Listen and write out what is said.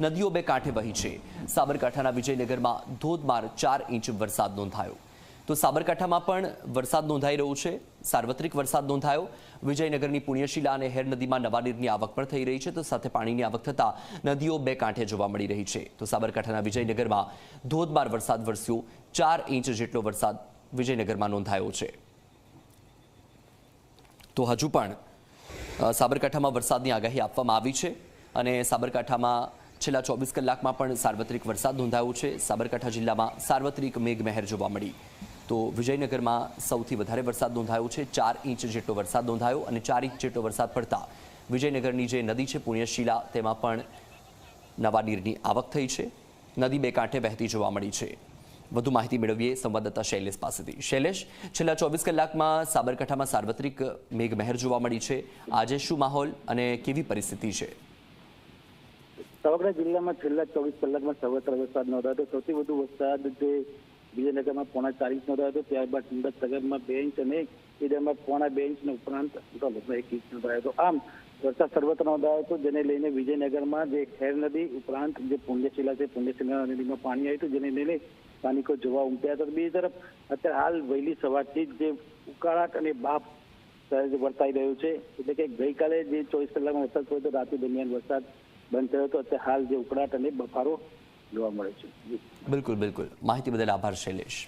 નદીઓ બે કાંઠે વહી છે. સાબરકાંઠાના વિજયનગરમાં ધોધમાર ચાર ઇંચ વરસાદ નોંધાયો. તો સાબરકાંઠામાં પણ વરસાદ નોંધાઈ રહ્યો છે. સાર્વત્રિક વરસાદ નોંધાયો. વિજયનગરની પુણ્યશીલા અને હેર નદીમાં નવા નીરની આવક પણ થઈ રહી છે. તો સાથે પાણીની આવક થતાં નદીઓ બે કાંઠે જોવા મળી રહી છે. તો સાબરકાંઠાના વિજયનગરમાં ધોધમાર વરસાદ વરસ્યો. ચાર ઇંચ જેટલો વરસાદ વિજયનગરમાં નોંધાયો છે. તો હજુ પણ સાબરકાંઠામાં વરસાદની આગાહી આપવામાં આવી છે અને સાબરકાંઠામાં છેલ્લા ચોવીસ કલાકમાં પણ સાર્વત્રિક વરસાદ નોંધાયો છે. સાબરકાંઠા જિલ્લામાં સાર્વત્રિક મેઘમહેર જોવા મળી. તો વિજયનગરમાં સૌથી વધારે વરસાદ નોંધાયો છે. ચાર ઇંચ જેટલો વરસાદ નોંધાયો અને ચાર ઇંચ જેટલો વરસાદ પડતા વિજયનગરની જે નદી છે, પુણ્યશીલા, તેમાં પણ નવા નીરની આવક થઈ છે. નદી બે કાંઠે વહેતી જોવા મળી છે. વધુ માહિતી મેળવીએ સંવાદદાતા શૈલેષ પાસેથી. શૈલેષ, છેલ્લા ચોવીસ કલાકમાં સાબરકાંઠામાં સાર્વત્રિક મેઘમહેર જોવા મળી છે. આજે શું માહોલ અને કેવી પરિસ્થિતિ છે? સમગ્ર જિલ્લામાં છેલ્લા ચોવીસ કલાકમાં સર્વત્ર વરસાદ નોંધાયો હતો. સૌથી વધુ વરસાદ જે વિજયનગરમાં પોણા ચાર નોંધાયો હતો. ત્યારબાદ સુંદરનગરમાં બે ઇંચ અને ઈડરમાં પોણા બે ઇંચ ઉપરાંત એક ઇંચ નોંધાયો હતો. આમ વરસાદ સર્વત્ર નોંધાયો હતો, જેને લઈને વિજયનગરમાં જે ખેર નદી ઉપરાંત જે પુણ્યશિલા છે, પુણ્યશિલા નદીમાં પાણી આવ્યું હતું, જેને લઈને સ્થાનિકો જોવા ઉમટ્યા હતા. બીજી તરફ અત્યારે હાલ વહેલી સવારથી જ ઉકાળાટ અને બાપ વર્તાઈ રહ્યું છે. એટલે કે ગઈકાલે જે ચોવીસ કલાકમાં વરસાદ પડ્યો હતો, રાત્રિ દરમિયાન વરસાદ બંધ થયો હતો અત્યારે હાલ જે ઉકળાટ અને બફારો જોવા મળે છે. બિલકુલ બિલકુલ. માહિતી બદલ આભાર, શૈલેષ.